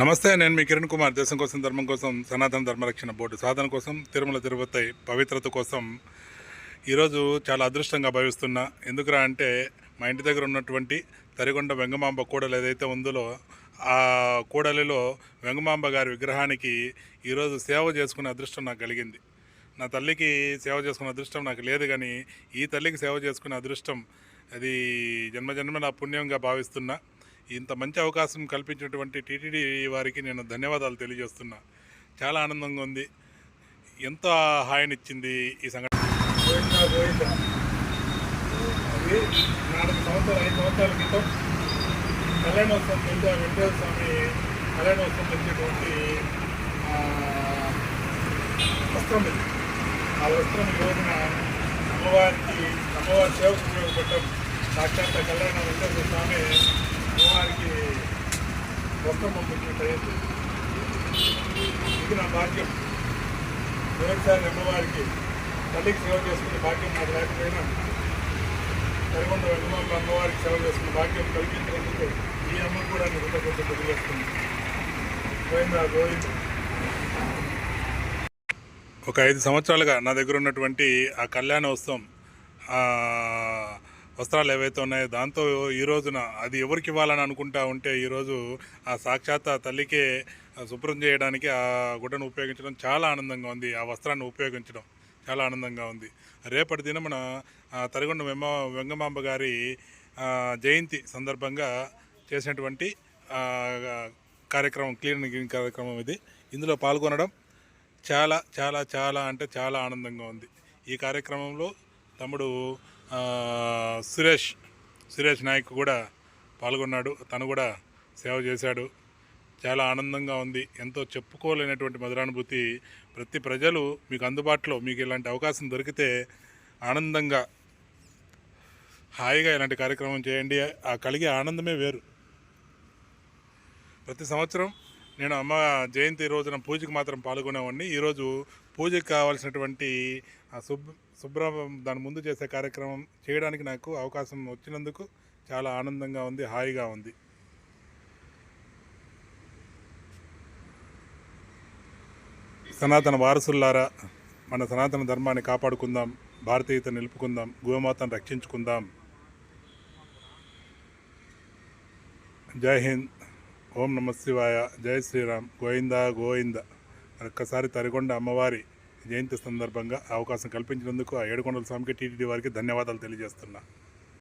నమస్తే నేను మీ కిరణ్ కుమార్. దేశం కోసం ధర్మం కోసం సనాతన ధర్మరక్షణ బోర్డు సాధన కోసం తిరుమల తిరుపతి పవిత్రత కోసం ఈరోజు చాలా అదృష్టంగా భావిస్తున్నా. ఎందుకురా అంటే మా ఇంటి దగ్గర ఉన్నటువంటి తరిగొండ వెంగమాంబ కూడలు ఏదైతే ఉందో ఆ కూడలిలో వెంగమాంబ గారి విగ్రహానికి ఈరోజు సేవ చేసుకునే అదృష్టం నాకు కలిగింది. నా తల్లికి సేవ చేసుకునే అదృష్టం నాకు లేదు కానీ ఈ తల్లికి సేవ చేసుకునే అదృష్టం అది జన్మజన్మ నా పుణ్యంగా భావిస్తున్నా. ఇంత మంచి అవకాశం కల్పించినటువంటి టీటీడీ వారికి నేను ధన్యవాదాలు తెలియజేస్తున్నా. చాలా ఆనందంగా ఉంది. ఎంతో హాయినిచ్చింది ఈ సంఘటన? గోవిందా గోవిందా అది నాలుగు సంవత్సరాలు ఐదు సంవత్సరాల క్రితం కళ్యాణోత్సవం పెద్ద వెంకటేశ్వర స్వామి కళ్యాణోత్సవం పెంచేటువంటి వస్త్రం ఇది. ఆ వస్త్రం ఈ రోజున అమ్మవారికి అమ్మవారి సేవకు ఉపయోగపడటం సాక్షాత్ కళ్యాణ వెంకటేశ్వర స్వామి వారికి మొత్తం పంపించినట్టు అయింది ఇది నా భాగ్యం. మొదటిసారి అమ్మవారికి తల్లికి సేవ చేసుకునే భాగ్యం నాకు లేకపోయినా కరిగొండ వెంకమాంబ అమ్మవారికి సేవ చేసుకునే భాగ్యం కలిగించినందుకు ఈ అమ్మ కూడా నేను కృతజ్ఞత తెలియజేస్తుంది గోవింద గోవింద? ఒక ఐదు సంవత్సరాలుగా నా దగ్గర ఉన్నటువంటి ఆ కళ్యాణోత్సవం వస్త్రాలు ఏవైతే ఉన్నాయో దాంతో ఈ రోజున అది ఎవరికి ఇవ్వాలని అనుకుంటా ఉంటే ఈరోజు ఆ సాక్షాత్ ఆ తల్లికే శుభ్రం చేయడానికి ఆ గుడ్డను ఉపయోగించడం చాలా ఆనందంగా ఉంది. ఆ వస్త్రాన్ని ఉపయోగించడం చాలా ఆనందంగా ఉంది. రేపటి దినమున తరిగొండ వెమ్మ వెంగమాంబ గారి జయంతి సందర్భంగా చేసినటువంటి కార్యక్రమం క్లీనింగ్ కార్యక్రమం ఇది. ఇందులో పాల్గొనడం చాలా చాలా చాలా అంటే చాలా ఆనందంగా ఉంది. ఈ కార్యక్రమంలో తమ్ముడు సురేష్ సురేష్ నాయక్ కూడా పాల్గొన్నాడు. తను కూడా సేవ చేశాడు. చాలా ఆనందంగా ఉంది. ఎంతో చెప్పుకోలేనటువంటి మధురానుభూతి ప్రతి ప్రజలు మీకు అందుబాటులో మీకు ఇలాంటి అవకాశం దొరికితే ఆనందంగా హాయిగా ఇలాంటి కార్యక్రమం చేయండి. ఆ కలిగే ఆనందమే వేరు. ప్రతి సంవత్సరం నేను అమ్మ జయంతి రోజున పూజకి మాత్రం పాల్గొనేవాడిని. ఈరోజు పూజకి కావాల్సినటువంటి ఆ శుభ్ర శుభ్ర దాని ముందు చేసే కార్యక్రమం చేయడానికి నాకు అవకాశం వచ్చినందుకు చాలా ఆనందంగా ఉంది హాయిగా ఉంది. సనాతన వారసుల్లారా మన సనాతన ధర్మాన్ని కాపాడుకుందాం భారతీయత నిలుపుకుందాం గోమాతను రక్షించుకుందాం. జై హింద్ ఓం నమ శివాయ జై శ్రీరామ్ గోవింద గోవింద. ఒక్కసారి తరిగొండ అమ్మవారి జయంతి సందర్భంగా అవకాశం కల్పించినందుకు ఆ ఏడుకొండల స్వామికి టీటీడీ వారికి ధన్యవాదాలు తెలియజేస్తున్నా.